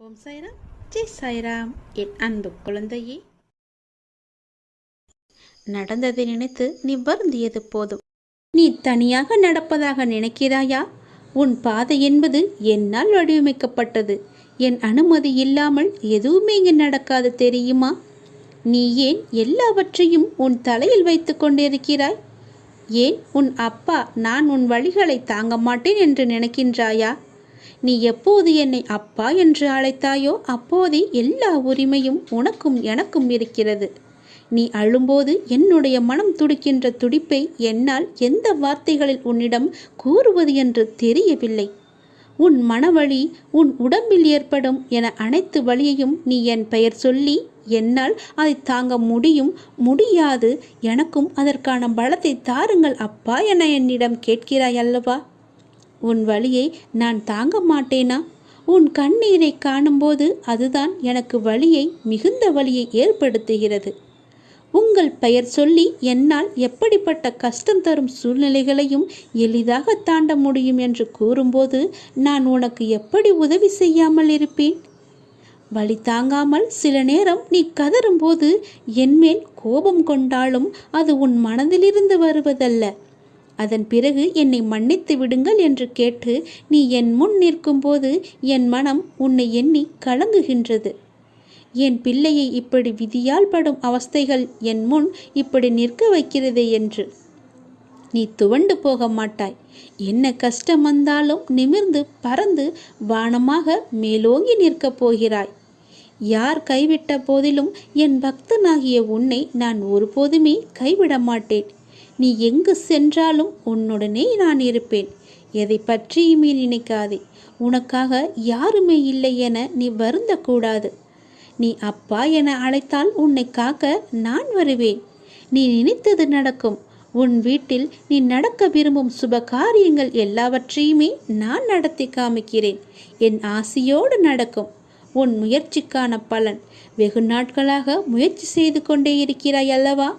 ஓம் சாய்ராம். ஜெய் சாய்ராம். என் அன்பு குழந்தையே. நடந்ததை நினைத்து நீ வருந்தியது போதும். நீ தனியாக நடப்பதாக நினைக்கிறாயா? உன் பாதை என்பது என்னால் வடிவமைக்கப்பட்டது. என் அனுமதி இல்லாமல் எதுவுமே இங்கு நடக்காது தெரியுமா? நீ ஏன் எல்லாவற்றையும் உன் தலையில் வைத்து கொண்டிருக்கிறாய்? ஏன் உன் அப்பா நான் உன் வழிகளை தாங்க மாட்டேன் என்று நினைக்கின்றாயா? நீ எப்போது என்னை அப்பா என்று அழைத்தாயோ அப்போதே எல்லா உரிமையும் உனக்கும் எனக்கும் இருக்கிறது. நீ அழும்போது என்னுடைய மனம் துடிக்கின்ற துடிப்பை என்னால் எந்த வார்த்தைகளில் உன்னிடம் கூறுவது என்று தெரியவில்லை. உன் மனவழி உன் உடம்பில் ஏற்படும் என அனைத்து வழியையும் நீ என் பெயர் சொல்லி என்னால் அதை தாங்க முடியும் முடியாது. எனக்கும் அதற்கான பலத்தை தாருங்கள் அப்பா என என்னிடம் கேட்கிறாய் அல்லவா? உன் வழியை நான் தாங்க மாட்டேனா? உன் கண்ணீரை காணும்போது அதுதான் எனக்கு வழியை மிகுந்த வழியை ஏற்படுத்துகிறது. உங்கள் பெயர் சொல்லி என்னால் எப்படிப்பட்ட கஷ்டம் தரும் சூழ்நிலைகளையும் எளிதாக தாண்ட முடியும் என்று கூறும்போது நான் உனக்கு எப்படி உதவி செய்யாமல் இருப்பேன்? வழி தாங்காமல் சில நேரம் நீ கதறும்போது என்மேல் கோபம் கொண்டாலும் அது உன் மனதிலிருந்து வருவதல்ல. அதன் பிறகு என்னை மன்னித்து விடுங்கள் என்று கேட்டு நீ என் முன் நிற்கும்போது என் மனம் உன்னை எண்ணி கலங்குகின்றது. என் பிள்ளையை இப்படி விதியால் படும் அவஸ்தைகள் என் முன் இப்படி நிற்க வைக்கிறதே என்று. நீ துவண்டு போக மாட்டாய். என்ன கஷ்டம் வந்தாலும் நிமிர்ந்து பறந்து வானமாக மேலோங்கி நிற்கப் போகிறாய். யார் கைவிட்ட போதிலும் என் பக்தனாகிய உன்னை நான் ஒருபோதுமே கைவிட மாட்டேன். நீ எங்கு சென்றாலும் உன்னுடனே நான் இருப்பேன். எதை பற்றியுமே நினைக்காதே. உனக்காக யாருமே இல்லை என நீ வருந்தக்கூடாது. நீ அப்பா என அழைத்தால் உன்னை காக்க நான் வருவேன். நீ நினைத்தது நடக்கும். உன் வீட்டில் நீ நடக்க விரும்பும் சுப காரியங்கள் எல்லாவற்றையுமே நான் நடத்தி காமிக்கிறேன். என் ஆசையோடு நடக்கும். உன் முயற்சிக்கான பலன் வெகு நாட்களாக முயற்சி செய்து கொண்டே இருக்கிறாய் அல்லவா?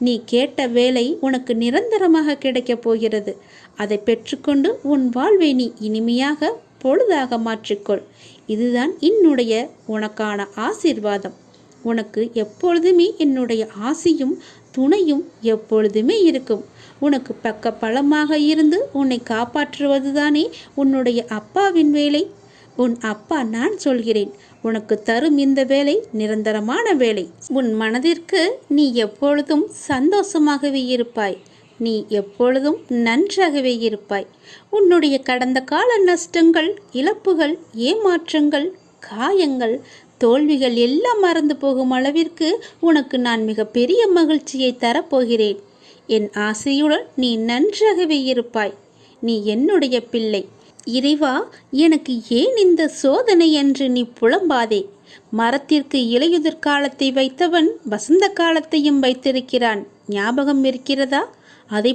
நீ கேட்ட வேலை உனக்கு நிரந்தரமாக கிடைக்கப் போகிறது. அதை பெற்றுக்கொண்டு உன் வாழ்வை நீ இனிமையாக பொழுதாக மாற்றிக்கொள். இதுதான் என்னுடைய உனக்கான ஆசீர்வாதம். உனக்கு எப்பொழுதுமே என்னுடைய ஆசையும் துணையும் எப்பொழுதுமே இருக்கும். உனக்கு பக்க பலமாக இருந்து உன்னை காப்பாற்றுவதுதானே உன்னுடைய அப்பாவின் வேலை. உன் அப்பா நான் சொல்கிறேன். உனக்கு தரும் இந்த வேலை நிரந்தரமான வேலை. உன் மனதிற்கு நீ எப்பொழுதும் சந்தோஷமாகவே இருப்பாய். நீ எப்பொழுதும் நன்றாகவே இருப்பாய். உன்னுடைய கடந்த கால நஷ்டங்கள் இழப்புகள் ஏமாற்றங்கள் காயங்கள் தோல்விகள் எல்லாம் மறந்து போகும் அளவிற்கு உனக்கு நான் மிக பெரிய மகிழ்ச்சியை தரப்போகிறேன். என் ஆசையுடன் நீ நன்றாகவே இருப்பாய். நீ என்னுடைய பிள்ளை. இறைவா எனக்கு ஏன் இந்த சோதனை என்று நீ புலம்பாதே? மரத்திற்கு இலையுதிர் காலத்தை வைத்தவன் வசந்த காலத்தையும் வைத்திருக்கிறான். ஞாபகம் இருக்கிறதா?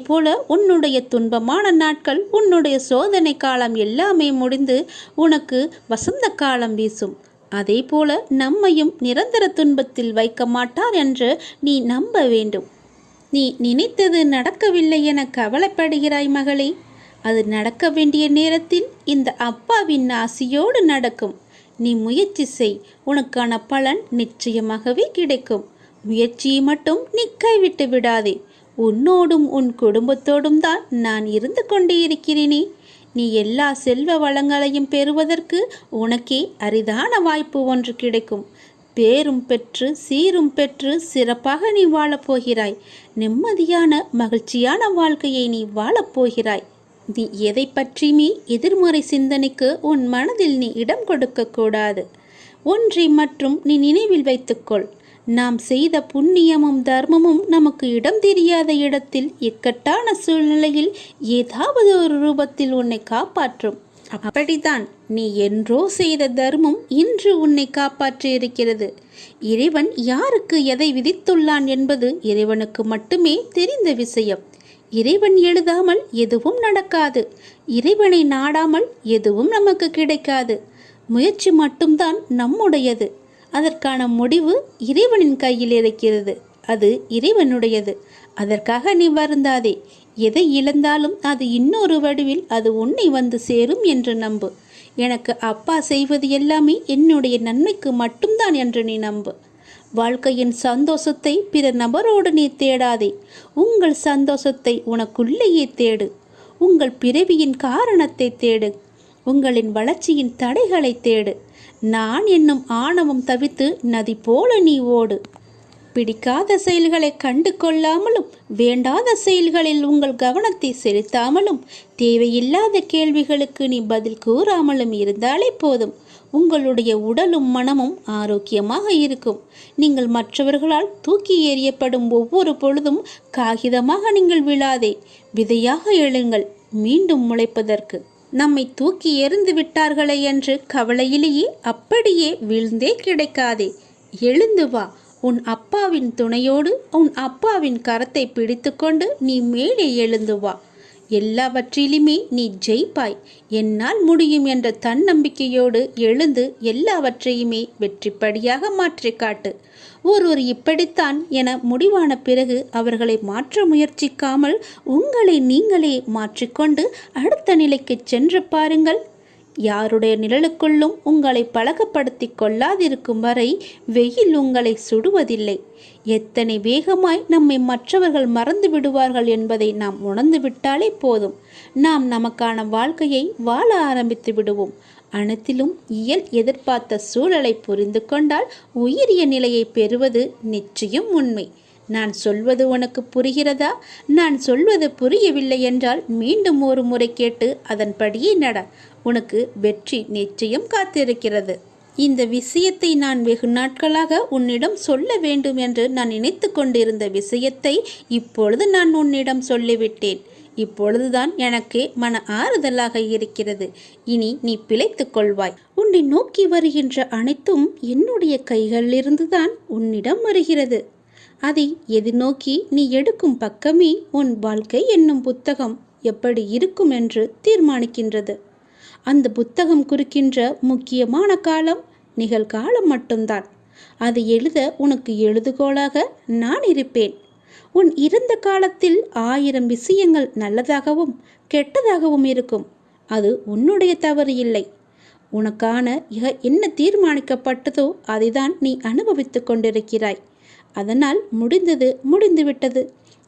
போல உன்னுடைய துன்பமான நாட்கள் உன்னுடைய சோதனை காலம் எல்லாமே முடிந்து உனக்கு வசந்த காலம் வீசும். அதே போல நம்மையும் நிரந்தர துன்பத்தில் வைக்க மாட்டார் என்று நீ நம்ப வேண்டும். நீ நினைத்தது நடக்கவில்லை என கவலைப்படுகிறாய் மகளே. அது நடக்க வேண்டிய நேரத்தில் இந்த அப்பாவின் ஆசியோடு நடக்கும். நீ முயற்சி செய். உனக்கான பலன் நிச்சயமாகவே கிடைக்கும். முயற்சியை மட்டும் நீ கைவிட்டு விடாதே. உன்னோடும் உன் குடும்பத்தோடும் தான் நான் இருந்து கொண்டே இருக்கிறேனே. நீ எல்லா செல்வ வளங்களையும் பெறுவதற்கு உனக்கே அரிதான வாய்ப்பு ஒன்று கிடைக்கும். பேரும் பெற்று சீரும் பெற்று சிறப்பாக நீ வாழப்போகிறாய். நிம்மதியான மகிழ்ச்சியான வாழ்க்கையை நீ வாழப்போகிறாய். நீ எதை பற்றியுமே எதிர்மறை சிந்தனைக்கு உன் மனதில் நீ இடம் கொடுக்கக்கூடாது ஒன்றை மற்றும் நீ நினைவில் வைத்துக்கொள். நாம் செய்த புண்ணியமும் தர்மமும் நமக்கு இடம் தெரியாத இடத்தில் இக்கட்டான சூழ்நிலையில் ஏதாவது ஒரு ரூபத்தில் உன்னை காப்பாற்றும். அப்படித்தான் நீ என்றோ செய்த தர்மம் இன்று உன்னை காப்பாற்றி இருக்கிறது. இறைவன் யாருக்கு எதை விதித்துள்ளான் என்பது இறைவனுக்கு மட்டுமே தெரிந்த விஷயம். இறைவன் எழுதாமல் எதுவும் நடக்காது. இறைவனை நாடாமல் எதுவும் நமக்கு கிடைக்காது. முயற்சி மட்டும்தான் நம்முடையது. அதற்கான முடிவு இறைவனின் கையில் இருக்கிறது. அது இறைவனுடையது. அதற்காக நீ வருந்தாதே. எதை இழந்தாலும் அது இன்னொரு வடிவில் அது உன்னை வந்து சேரும் என்று நம்பு. எனக்கு அப்பா செய்வது எல்லாமே என்னுடைய நன்மைக்கு மட்டும்தான் என்று நீ நம்பு. வாழ்க்கையின் சந்தோஷத்தை பிற நபரோடு நீ தேடாதே. உங்கள் சந்தோஷத்தை உனக்குள்ளேயே தேடு. உங்கள் பிறவியின் காரணத்தை தேடு. உங்களின் வளர்ச்சியின் தடைகளை தேடு. நான் என்னும் ஆணவம் தவித்து நதி போல நீ ஓடு. பிடிக்காத செயல்களை கண்டு கொள்ளாமலும் வேண்டாத செயல்களில் உங்கள் கவனத்தை செலுத்தாமலும் தேவையில்லாத கேள்விகளுக்கு நீ பதில் கூறாமலும் இருந்தாலே போதும். உங்களுடைய உடலும் மனமும் ஆரோக்கியமாக இருக்கும். நீங்கள் மற்றவர்களால் தூக்கி எறியப்படும் ஒவ்வொரு பொழுதும் காகிதமாக நீங்கள் விழாதே. விதையாக எழுங்கள் மீண்டும் முளைப்பதற்கு. நம்மை தூக்கி எறிந்து விட்டார்களே என்று கவலையிலேயே அப்படியே வீழ்ந்தே கிடைக்காதே. எழுந்து வா உன் அப்பாவின் துணையோடு உன் அப்பாவின் கரத்தை பிடித்துக்கொண்டு நீ மேலே எழுந்து வா. எல்லாவற்றிலுமே நீ ஜெயிப்பாய். என்னால் முடியும் என்ற தன்னம்பிக்கையோடு எழுந்து எல்லாவற்றையுமே வெற்றிப்படியாக மாற்றி காட்டு. ஒருவர் இப்படித்தான் என முடிவான பிறகு அவர்களை மாற்ற முயற்சிக்காமல் உங்களை நீங்களே மாற்றிக்கொண்டு அடுத்த நிலைக்கு சென்று பாருங்கள். யாருடைய நிழலுக்குள்ளும் உங்களை பழக்கப்படுத்தி கொள்ளாதிருக்கும் வரை வெயில் உங்களை சுடுவதில்லை. எத்தனை வேகமாய் நம்மை மற்றவர்கள் மறந்து விடுவார்கள் என்பதை நாம் உணர்ந்து விட்டாலே போதும். நாம் நமக்கான வாழ்க்கையை வாழ ஆரம்பித்து விடுவோம். அனைத்திலும் இயல் எதிர்பார்த்த சூழலை புரிந்து கொண்டால் உயிரிய நிலையை பெறுவது நிச்சயம் உண்மை. நான் சொல்வது உனக்கு புரிகிறதா? நான் சொல்வது புரியவில்லை என்றால் மீண்டும் ஒரு முறை கேட்டு அதன்படியே நட. உனக்கு வெற்றி நிச்சயம் காத்திருக்கிறது. இந்த விஷயத்தை நான் வெகு நாட்களாக உன்னிடம் சொல்ல வேண்டும் என்று நான் நினைத்து கொண்டிருந்த விஷயத்தை இப்பொழுது நான் உன்னிடம் சொல்லிவிட்டேன். இப்பொழுதுதான் எனக்கு மன ஆறுதலாக இருக்கிறது. இனி நீ பிழைத்து கொள்வாய். உன்னை நோக்கி வருகின்ற அனைத்தும் என்னுடைய கைகளிலிருந்துதான் உன்னிடம் வருகிறது. அதை எதிர்நோக்கி நீ எடுக்கும் பக்கமே உன் வாழ்க்கை என்னும் புத்தகம். எப்படி இருக்கும் என்று தீர்மானிக்கின்றது. அந்த புத்தகம் குறிக்கின்ற முக்கியமான காலம் நிகழ்காலம் மட்டும்தான். அதை எழுத உனக்கு எழுதுகோளாக நான் இருப்பேன். உன் இருந்த காலத்தில் ஆயிரம் விஷயங்கள் நல்லதாகவும் கெட்டதாகவும் இருக்கும். அது உன்னுடைய தவறு இல்லை. உனக்கான என்ன தீர்மானிக்கப்பட்டதோ அதைதான் நீ அனுபவித்துக் கொண்டிருக்கிறாய். அதனால் முடிந்தது முடிந்துவிட்டது.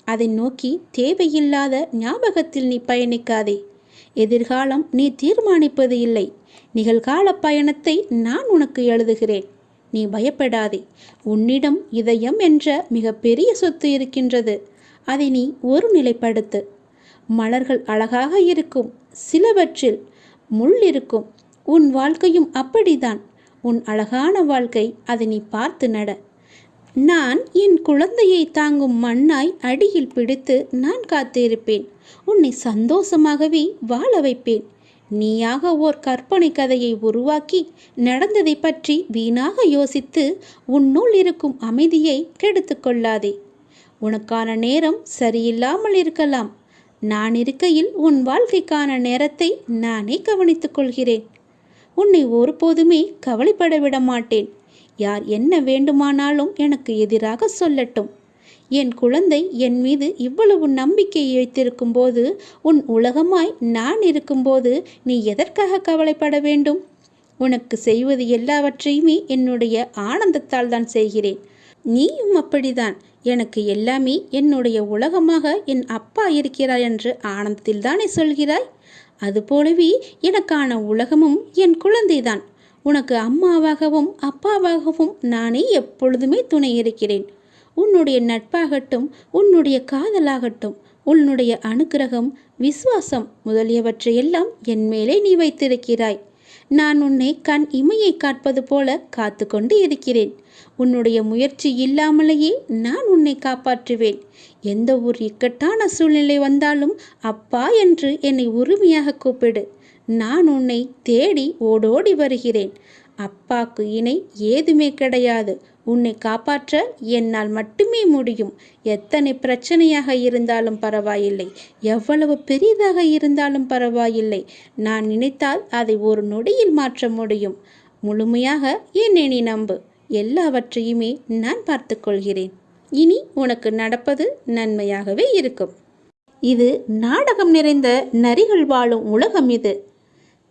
அதை நோக்கி தேவையில்லாத ஞாபகத்தில் நீ பயணிக்காதே. எதிர்காலம் நீ தீர்மானிப்பது இல்லை. நிகழ்கால பயணத்தை நான் உனக்கு எழுதுகிறேன். நீ பயப்படாதே. உன்னிடம் இதயம் என்ற மிக பெரிய சொத்து இருக்கின்றது. அதை நீ ஒரு நிலைப்படுத்து. மலர்கள் அழகாக இருக்கும். சிலவற்றில் முள் இருக்கும். உன் வாழ்க்கையும் அப்படிதான் உன் அழகான வாழ்க்கை அதை நீ பார்த்து நட. நான் என் குழந்தையை தாங்கும் மண்ணாய் அடியில் பிடித்து நான் காத்திருப்பேன். உன்னை சந்தோஷமாகவே வாழ வைப்பேன். நீயாக ஓர் கற்பனை கதையை உருவாக்கி நடந்ததை பற்றி வீணாக யோசித்து உன்னுள் இருக்கும் அமைதியை கெடுத்து கொள்ளாதே. உனக்கான நேரம் சரியில்லாமல் இருக்கலாம். நான் இருக்கையில் உன் வாழ்க்கைக்கான நேரத்தை நானே கவனித்துக் கொள்கிறேன். உன்னை ஒருபோதுமே கவலைப்பட விட மாட்டேன். யார் என்ன வேண்டுமானாலும் எனக்கு எதிராக சொல்லட்டும். என் குழந்தை என் மீது இவ்வளவு நம்பிக்கை வைத்திருக்கும் போது உன் உலகமாய் நான் இருக்கும்போது நீ எதற்காக கவலைப்பட வேண்டும்? உனக்கு செய்வது எல்லாவற்றையுமே என்னுடைய ஆனந்தத்தால் தான் செய்கிறேன். நீயும் அப்படிதான் எனக்கு எல்லாமே என்னுடைய உலகமாக என் அப்பா இருக்கிறார் என்று ஆனந்தத்தில் தானே சொல்கிறாய்? அதுபோலவே எனக்கான உலகமும் என் குழந்தைதான். உனக்கு அம்மாவாகவும் அப்பாவாகவும் நானே எப்பொழுதுமே துணை இருக்கிறேன். உன்னுடைய நட்பாகட்டும் உன்னுடைய காதலாகட்டும் உன்னுடைய அனுக்கிரகம் விசுவாசம் முதலியவற்றையெல்லாம் என் மேலே நீ வைத்திருக்கிறாய். நான் உன்னை கண் இமையை காட்பது போல காத்து கொண்டு இருக்கிறேன். உன்னுடைய முயற்சி இல்லாமலேயே நான் உன்னை காப்பாற்றுவேன். எந்த ஒரு இக்கட்டான சூழ்நிலை வந்தாலும் அப்பா என்று என்னை உரிமையாக கூப்பிடு. நான் உன்னை தேடி ஓடோடி வருகிறேன். அப்பாக்கு இணை ஏதுமே கிடையாது. உன்னை காப்பாற்ற என்னால் மட்டுமே முடியும். எத்தனை பிரச்சனையாக இருந்தாலும் பரவாயில்லை. எவ்வளவு பெரிதாக இருந்தாலும் பரவாயில்லை. நான் நினைத்தால் அதை ஒரு நொடியில் மாற்ற முடியும். முழுமையாக என்னை நீ நம்பு. எல்லாவற்றையுமே நான் பார்த்துக்கொள்கிறேன் இனி உனக்கு நடப்பது நன்மையாகவே இருக்கும். இது நாடகம் நிறைந்த நரிகள் வாழும் உலகம் இது.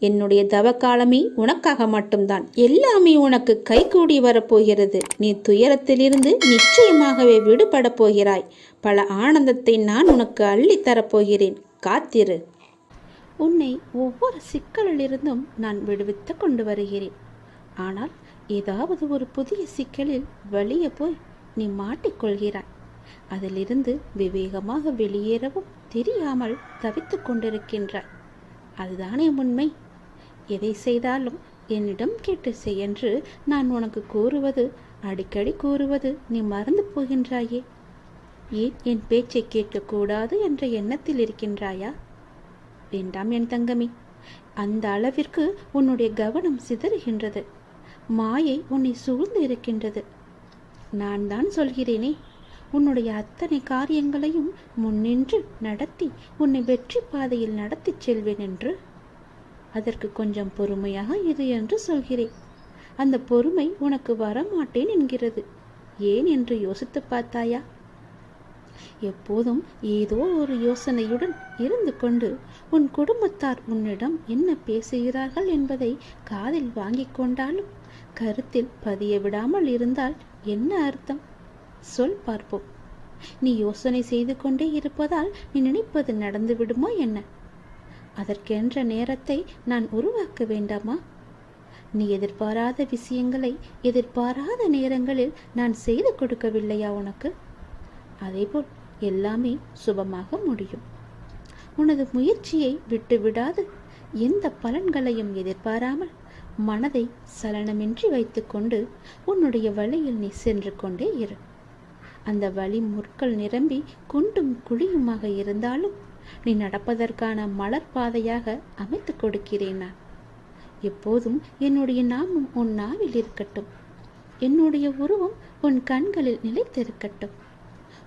என்னுடைய தவக்காலமே உனக்காக மட்டும்தான். எல்லாமே உனக்கு கைகூடி வரப்போகிறது. நீ துயரத்திலிருந்து நிச்சயமாகவே விடுபடப் போகிறாய். பல ஆனந்தத்தை நான் உனக்கு அள்ளித் தரப்போகிறேன். காத்திரு. உன்னை ஒவ்வொரு சிக்கலிலிருந்தும் நான் விடுவித்து கொண்டு வருகிறேன். ஆனால் ஏதாவது ஒரு புதிய சிக்கலில் வெளியே போய் நீ மாட்டிக்கொள்கிறாய் அதிலிருந்து விவேகமாக வெளியேறவும் தெரியாமல் தவித்துக் கொண்டிருக்கின்றாய். அதுதானே உண்மை? எதை செய்தாலும் என்னிடம் கேட்டு செய் என்று நான் உனக்கு கூறுவது அடிக்கடி கூறுவது நீ மறந்து போகின்றாயே. ஏன் என் பேச்சை கேட்கக்கூடாது என்ற எண்ணத்தில் இருக்கின்றாயா? வேண்டாம் என் தங்கமி அந்த அளவிற்கு உன்னுடைய கவனம் சிதறுகின்றது. மாயை உன்னை சூழ்ந்து இருக்கின்றது. நான் தான் சொல்கிறேனே உன்னுடைய அத்தனை காரியங்களையும் முன்னின்று நடத்தி உன்னை வெற்றி பாதையில் நடத்திச் செல்வேன் என்று. அதற்கு கொஞ்சம் பொறுமையாக இரு என்று சொல்கிறேன். அந்த பொறுமை உனக்கு வரமாட்டேன் என்கிறது. ஏன் என்று யோசித்து பார்த்தாயா? எப்போதும் ஏதோ ஒரு யோசனையுடன் இருந்து கொண்டு உன் குடும்பத்தார் உன்னிடம் என்ன பேசுகிறார்கள் என்பதை காதில் வாங்கிக் கொண்டாலும் கருத்தில் பதிய விடாமல் இருந்தால் என்ன அர்த்தம்? சொல் பார்ப்போம். நீ யோசனை செய்து கொண்டே இருப்பதால் நீ நினைப்பது நடந்து விடுமா என்ன? அதற்கென்ற நேரத்தை நான் உருவாக்க வேண்டாமா? நீ எதிர்பாராத விஷயங்களை எதிர்பாராத நேரங்களில் நான் செய்து கொடுக்கவில்லையா உனக்கு? அதேபோல் எல்லாமே சுபமாக முடியும். உனது முயற்சியை விட்டுவிடாது. எந்த பலன்களையும் எதிர்பாராமல் மனதை சலனமின்றி வைத்துக்கொண்டு உன்னுடைய வழியில் நீ சென்று கொண்டே இரு. அந்த வழி முற்கள் நிரம்பி குண்டும் குழியுமாக இருந்தாலும் நீ நடப்பதற்கான மலர் பாதையாக அமைத்து கொடுக்கிறேன் நான். எப்போதும் என்னுடைய நாமம் உன் நாவில் இருக்கட்டும். என்னுடைய உருவம் உன் கண்களில் நிலைத்திருக்கட்டும்.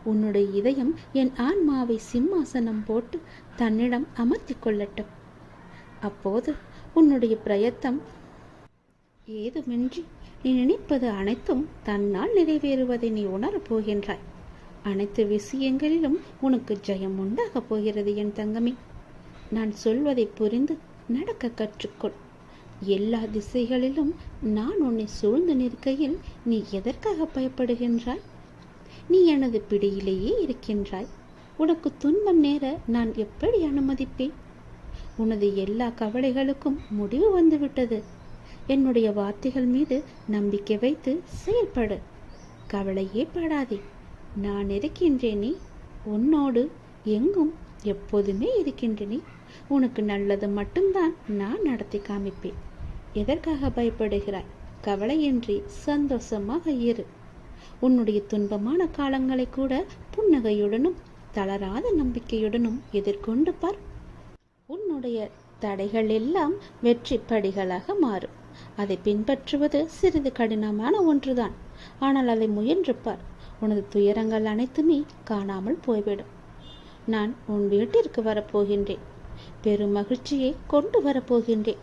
உன்னுடைய இதயம் என் ஆன்மாவை சிம்மாசனம் போட்டு தன்னிடம் அமர்த்தி கொள்ளட்டும். அப்போது உன்னுடைய பிரயத்தம் ஏதுமின்றி நீ நினைப்பது அனைத்தும் தன்னால் நிறைவேறுவதை நீ உணரப் போகின்றாய். அனைத்து விஷயங்களிலும் உனக்கு ஜெயம் உண்டாகப் போகிறது என் தங்கமே. நான் சொல்வதை புரிந்து நடக்க கற்றுக்கொள். எல்லா திசைகளிலும் நான் உன்னை சூழ்ந்து நிற்கையில் நீ எதற்காக பயப்படுகின்றாய்? நீ எனது பிடியிலேயே இருக்கின்றாய். உனக்கு துன்பம் நேர நான் எப்படி அனுமதிப்பேன்? உனது எல்லா கவலைகளுக்கும் முடிவு வந்துவிட்டது. என்னுடைய வார்த்தைகள் மீது நம்பிக்கை வைத்து செயல்படு. கவலையே படாதே. நான் இருக்கின்றேனே உன்னோடு எங்கும் எப்போதுமே இருக்கின்றேனே. உனக்கு நல்லது மட்டும்தான் நான் நடத்தி காமிப்பேன். எதற்காக பயப்படுகிறாய்? கவலையின்றி சந்தோஷமாக இரு. உன்னுடைய துன்பமான காலங்களை கூட புன்னகையுடனும் தளராத நம்பிக்கையுடனும் எதிர்கொண்டு பார். உன்னுடைய தடைகள் எல்லாம் வெற்றி படிகளாக மாறும். அதை பின்பற்றுவது சிறிது கடினமான ஒன்றுதான். ஆனால் அதை முயன்று பார். உனது துயரங்கள் அனைத்துமே காணாமல் போய்விடும். நான் உன் வீட்டிற்கு வரப்போகின்றேன். பெரும் மகிழ்ச்சியை கொண்டு வரப்போகின்றேன்.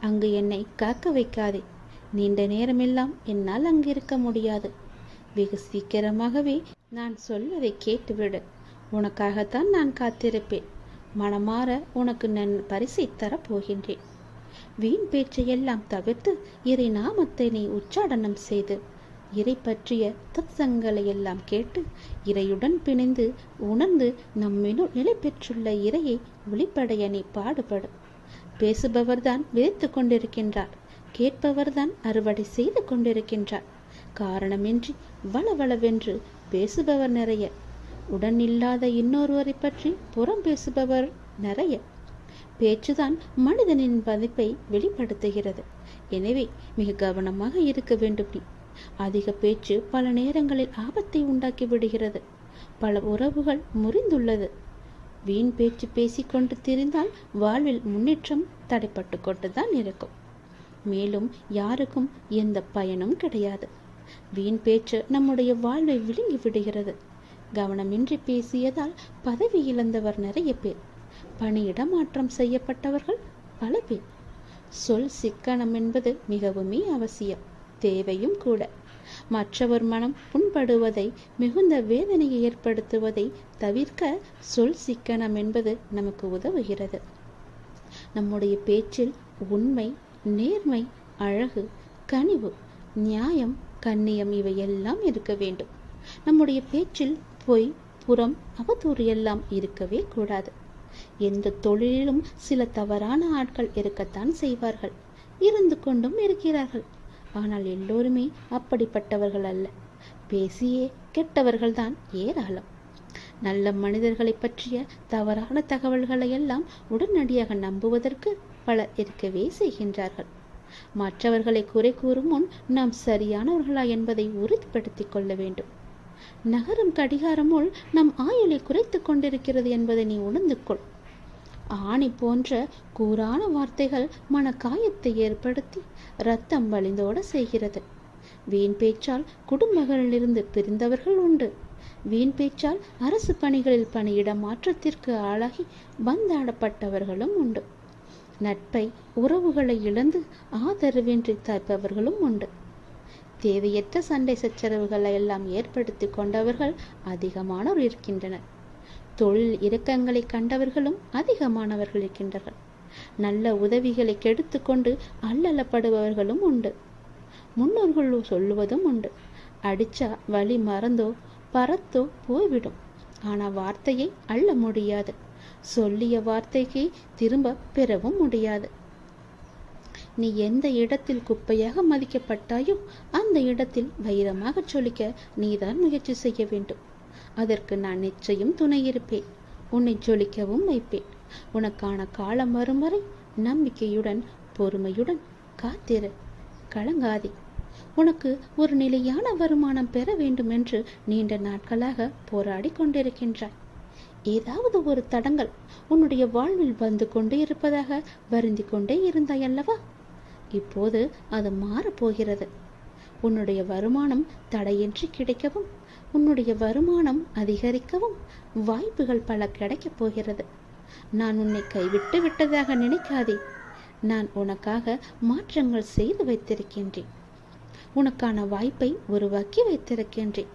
அங்கு என்னை காக்க வைக்காதே. நீண்ட நேரமெல்லாம் என்னால் அங்கு இருக்க முடியாது. வெகு சீக்கிரமாகவே நான் சொல்வதை கேட்டுவிடு. உனக்காகத்தான் நான் காத்திருப்பேன். மனமாற உனக்கு நான் பரிசை தரப்போகின்றேன். வீண் பேச்சையெல்லாம் தவிர்த்து இறை நாமத்தை நீ உச்சாடனம் செய்து இறை பற்றிய தத்சங்களை எல்லாம் கேட்டு இறையுடன் பிணைந்து உணர்ந்து நம்மினுள் நிலை பெற்றுள்ள இறையை ஒளிப்படைய நீ பாடுபடும். பேசுபவர்தான் விதைத்து கொண்டிருக்கின்றார். கேட்பவர்தான் அறுவடை செய்து கொண்டிருக்கின்றார். காரணமின்றி வளவளவென்று பேசுபவர் நிறைய. உடன் இல்லாத இன்னொருவரை பற்றி புறம் பேசுபவர் நிறைய. பேச்சுதான் மனிதனின் பதிப்பை வெளிப்படுத்துகிறது. எனவே மிக கவனமாக இருக்க வேண்டும் நீ அதிக பேச்சு பல நேரங்களில் ஆபத்தை உண்டாக்கி விடுகிறது. பல உறவுகள் முறிந்துள்ளது. வீண் பேச்சு பேசிக்கொண்டு திரிந்தால் வாழ்வில் முன்னேற்றம் தடைப்பட்டு கொண்டுதான் இருக்கும். மேலும் யாருக்கும் எந்த பயனும் கிடையாது. வீண் பேச்சு நம்முடைய வாழ்வை விழுங்கி விடுகிறது. கவனமின்றி பேசியதால் பதவி இழந்தவர் நிறைய பேர். பணியிட மாற்றம் செய்யப்பட்டவர்கள் பல பேர். சொல் சிக்கனம் என்பது மிகவுமே அவசியம். தேவையும் கூட. மற்றவர் மனம் புண்படுவதை மிகுந்த வேதனையை ஏற்படுத்துவதை தவிர்க்க சொல் சிக்கனம் என்பது நமக்கு உதவுகிறது. நம்முடைய பேச்சில் உண்மை நேர்மை அழகு கனிவு நியாயம் கண்ணியம் இவையெல்லாம் இருக்க வேண்டும். நம்முடைய பேச்சில் பொய் புறம் அவதூறு எல்லாம் இருக்கவே கூடாது. எந்த தொழிலிலும் சில தவறான ஆட்கள் இருக்கத்தான் செய்வார்கள். இருந்து கொண்டும் இருக்கிறார்கள். ஆனால் எல்லோருமே அப்படிப்பட்டவர்கள் அல்ல. பேசியே கெட்டவர்கள்தான் ஏராளம். நல்ல மனிதர்களை பற்றிய தவறான தகவல்களை எல்லாம் உடனடியாக நம்புவதற்கு பலர் இருக்கவே செய்கின்றார்கள். மற்றவர்களை குறை கூறும் முன் நாம் சரியானவர்களா என்பதை உறுதிப்படுத்திக் கொள்ள வேண்டும். நகரும் கடிகாரமுள் நம் ஆயுளை குறைத்துக் கொண்டிருக்கிறது என்பதை நீ உணர்ந்து கொள். ஆணி போன்ற கூரான வார்த்தைகள் மனக்காயத்தை ஏற்படுத்தி ரத்தம் வழிந்தோட செய்கிறது. வீண் பேச்சால் குடும்பங்களிலிருந்து பிரிந்தவர்கள் உண்டு. வீண் பேச்சால் அரசு பணிகளில் பணியிட மாற்றத்திற்கு ஆளாகி பந்தாடப்பட்டவர்களும் உண்டு. நட்பை உறவுகளை இழந்து ஆதரவின்றி தப்பவர்களும் உண்டு. தேவையற்ற சண்டை சச்சரவுகளை எல்லாம் ஏற்படுத்தி கொண்டவர்கள் அதிகமானோர் இருக்கின்றனர். தொழில் இறக்கங்களை கண்டவர்களும் அதிகமானவர்கள் இருக்கின்றார்கள். நல்ல உதவிகளை கெடுத்துக்கொண்டு அல்லலப்படுபவர்களும் உண்டு. முன்னோர்கள் சொல்லுவதும் உண்டு. அடிச்சா வழி மறந்தோ பறத்தோ போய்விடும். ஆனால் வார்த்தையை அள்ள முடியாது. சொல்லிய வார்த்தைக்கு திரும்ப பெறவும் முடியாது. நீ எந்த இடத்தில் குப்பையாக மதிக்கப்பட்டாயோ அந்த இடத்தில் வைரமாக சொலிக்க நீதான் முயற்சி செய்ய வேண்டும். அதற்கு நான் நிச்சயம் துணை இருப்பேன். உன்னை ஜொலிக்கவும் வைப்பேன். உனக்கான காலம் வரும் வரை நம்பிக்கையுடன் பொறுமையுடன் காத்திரு. கலங்காதே. உனக்கு ஒரு நிலையான வருமானம் பெற வேண்டும் என்று நீண்ட நாட்களாக போராடி கொண்டிருக்கின்றாய். ஏதாவது ஒரு தடங்கள் உன்னுடைய வாழ்வில் வந்து கொண்டே இருப்பதாக வருந்தி கொண்டே இருந்தாய் அல்லவா? இப்போது அது மாறப்போகிறது உன்னுடைய வருமானம் தடையின்றி கிடைக்கவும் உன்னுடைய வருமானம் அதிகரிக்கவும் வாய்ப்புகள் பல கிடைக்கப் போகிறது. நான் உன்னை கைவிட்டு விட்டதாக நினைக்காதே. நான் உனக்காக மாற்றங்கள் செய்து வைத்திருக்கின்றேன். உனக்கான வாய்ப்பை உருவாக்கி வைத்திருக்கின்றேன்.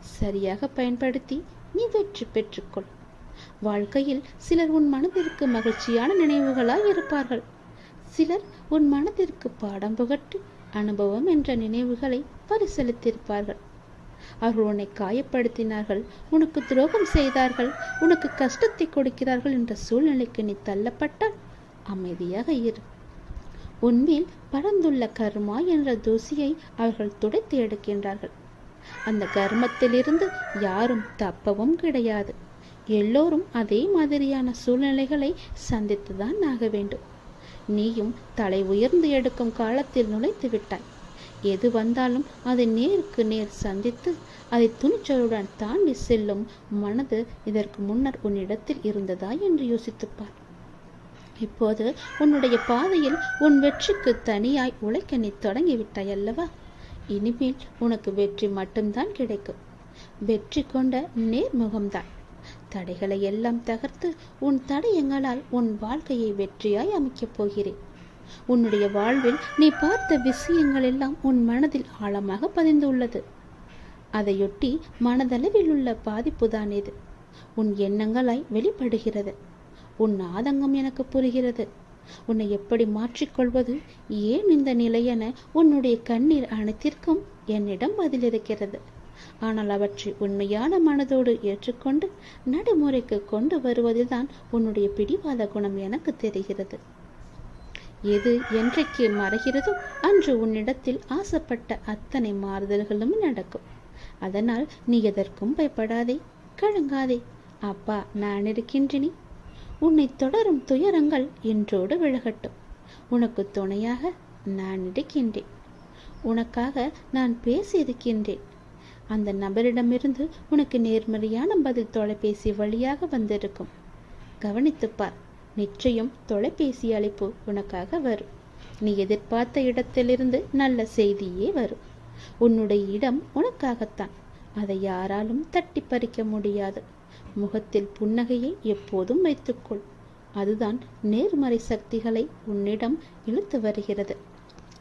சரியாக பயன்படுத்தி நீ வெற்றி பெற்றுக்கொள். வாழ்க்கையில் சிலர் உன் மனதிற்கு மகிழ்ச்சியான நினைவுகளாய் இருப்பார்கள். சிலர் உன் மனதிற்கு பாடம் புகட்டு அனுபவம் என்ற நினைவுகளை பரிசளித்திருப்பார்கள். அவர்கள் உன்னை காயப்படுத்தினார்கள் உனக்கு துரோகம் செய்தார்கள் உனக்கு கஷ்டத்தை கொடுக்கிறார்கள் என்ற சூழ்நிலைக்கு நீ தள்ளப்பட்டால் அமைதியாக இரு. உன்மேல் பறந்துள்ள கர்மா என்ற தூசியை அவர்கள் துடைத்து எடுக்கின்றார்கள். அந்த கர்மத்திலிருந்து யாரும் தப்பவும் கிடையாது. எல்லோரும் அதே மாதிரியான சூழ்நிலைகளை சந்தித்துதான் ஆக வேண்டும். நீயும் தலை உயர்ந்து எடுக்கும் காலத்தில் நுழைத்து விட்டாய் எது வந்தாலும் அதை நேருக்கு நேர் சந்தித்து அதை துணிச்சலுடன் தாண்டி செல்லும் மனது இதற்கு முன்னர் உன்னிடத்தில் இருந்ததா என்று யோசித்துப்பார். இப்போது உன்னுடைய பாதையில் உன் வெற்றிக்கு தனியாய் உழைக்க நீ தொடங்கிவிட்டாய் அல்லவா? இனிமேல் உனக்கு வெற்றி மட்டும்தான் கிடைக்கும். வெற்றி கொண்ட நேர்முகம்தான். தடைகளை எல்லாம் தகர்த்து உன் தடயங்களால் உன் வாழ்க்கையை வெற்றியாய் அமைக்கப் போகிறேன். உன்னுடைய வாழ்வில் நீ பார்த்த விஷயங்கள் எல்லாம் உன் மனதில் ஆழமாக பதிந்துள்ளது. அதையொட்டி மனதளவில் உள்ள பாதிப்புதான் இது. உன் எண்ணங்களாய் வெளிப்படுகிறது. உன் ஆதங்கம் எனக்கு புரிகிறது. உன்னை எப்படி மாற்றிக்கொள்வது ஏன் இந்த நிலையென உன்னுடைய கண்ணீர் அனைத்திற்கும் என்னிடம் பதில் இருக்கிறது ஆனால் அவற்றை உண்மையான மனதோடு ஏற்றுக்கொண்டு நடைமுறைக்கு கொண்டு வருவதில்தான் உன்னுடைய பிடிவாத குணம் எனக்கு தெரிகிறது. எது என்றைக்கு மறைகிறதோ அன்று உன்னிடத்தில் ஆசைப்பட்ட அத்தனை மாறுதல்களும் நடக்கும். அதனால் நீ எதற்கும் பயப்படாதே கழுங்காதே அப்பா நான் இருக்கின்றேனே. உன்னை தொடரும் துயரங்கள் இன்றோடு விலகட்டும். உனக்கு துணையாக நான் இருக்கின்றேன். உனக்காக நான் பேசியிருக்கின்றேன். அந்த நபரிடமிருந்து உனக்கு நேர்மறையான பதில் தொலைபேசி வழியாக வந்திருக்கும். கவனித்துப் பார் நிச்சயம் தொலைபேசி அழைப்பு உனக்காக வரும். நீ எதிர்பார்த்த இடத்திலிருந்து நல்ல செய்தியே வரும். உன்னுடைய இடம் உனக்காகத்தான். அதை யாராலும் தட்டி பறிக்க முடியாது. முகத்தில் புன்னகையை எப்போதும் வைத்துக்கொள். அதுதான் நேர்மறை சக்திகளை உன்னிடம் இழுத்து வருகிறது.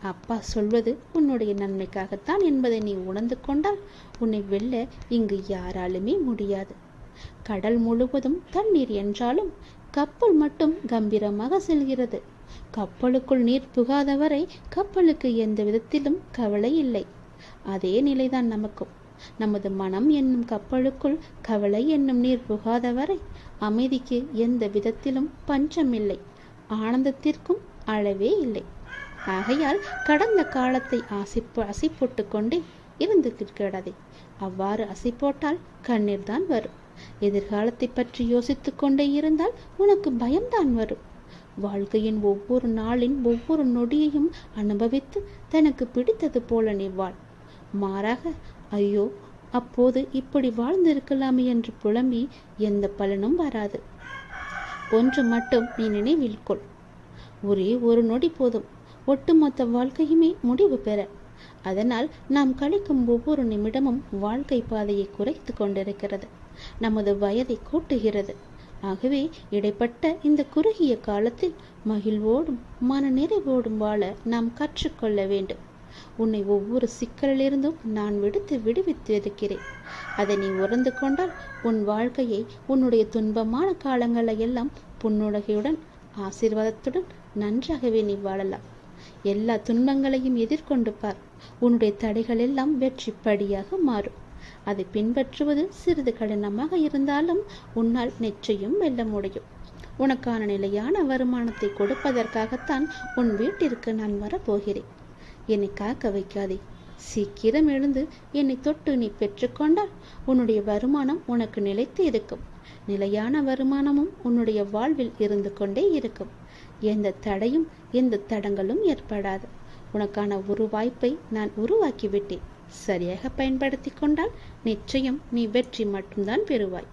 அப்பா சொல்வது உன்னுடைய நன்மைக்காகத்தான் என்பதை நீ உணர்ந்து கொண்டால் உன்னை வெல்ல இங்கு யாராலுமே முடியாது. கடல் முழுவதும் தண்ணீர் என்றாலும் கப்பல் மட்டும் கம்பீரமாக செல்கிறது. கப்பலுக்குள் நீர் புகாத வரை கப்பலுக்கு எந்த விதத்திலும் கவலை இல்லை. அதே நிலைதான் நமக்கும். நமது மனம் என்னும் கப்பலுக்குள் கவலை என்னும் நீர் புகாத வரை அமைதிக்கு எந்த விதத்திலும் பஞ்சமில்லை ஆனந்தத்திற்கும் அளவே இல்லை. ஆகையால் கடந்த காலத்தை ஆசிப்பு அசை போட்டு கொண்டே இருந்து கிடக்காதே அவ்வாறு அசை போட்டால் கண்ணீர் தான் வரும். எதிர்காலத்தை பற்றி யோசித்துக் கொண்டே இருந்தால் உனக்கு பயம்தான் வரும். வாழ்க்கையின் ஒவ்வொரு நாளின் ஒவ்வொரு நொடியையும் அனுபவித்து தனக்கு பிடித்தது போல நீ வாழ். மாறாக ஐயோ அப்போது இப்படி வாழ்ந்திருக்கலாமே என்று புலம்பி எந்த பலனும் வராது. ஒன்று மட்டும் நீ நினைவில் கொள். ஒரே ஒரு நொடி போதும். ஒட்டுமொத்த வாழ்க்கையுமே முடிவு பெற. அதனால் நாம் கழிக்கும் ஒவ்வொரு நிமிடமும் வாழ்க்கை பாதையை குறைத்து கொண்டிருக்கிறது. நமது வயதை கூட்டுகிறது. ஆகவே இடைப்பட்ட இந்த குறுகிய காலத்தில் மகிழ்வோடும் மன நிறைவோடும் வாழ நாம் கற்றுக்கொள்ள வேண்டும். உன்னை ஒவ்வொரு சிக்கலிலிருந்தும் நான் விடுத்து விடுவித்து இருக்கிறேன் அதை நீ உறந்து கொண்டால் உன் வாழ்க்கையை உன்னுடைய துன்பமான காலங்களை எல்லாம் புன்னுலகையுடன் ஆசீர்வாதத்துடன் நன்றாகவே நீ வாழலாம். எல்லா துன்பங்களையும் எதிர்கொண்டு பார். உன்னுடைய தடைகள் எல்லாம் வெற்றி படியாக மாறும். அதை பின்பற்றுவது சிறிது கடினமாக இருந்தாலும் உன்னால் நிச்சயம் வெல்ல முடியும். உனக்கான நிலையான வருமானத்தை கொடுப்பதற்காகத்தான் உன் வீட்டிற்கு நான் வரப்போகிறேன். என்னை காக்க வைக்காதே. சீக்கிரம் எழுந்து என்னை தொட்டு நீ பெற்றுக்கொண்டால் உன்னுடைய வருமானம் உனக்கு நிலைத்து இருக்கும். நிலையான வருமானமும் உன்னுடைய வாழ்வில் இருந்து கொண்டே இருக்கும். எந்த தடையும் எந்த தடங்களும் ஏற்படாது. உனக்கான ஒரு வாய்ப்பை நான் உருவாக்கிவிட்டேன். சரியாக பயன்படுத்தி கொண்டால் நிச்சயம் நீ வெற்றி மட்டும்தான் பெறுவாய்.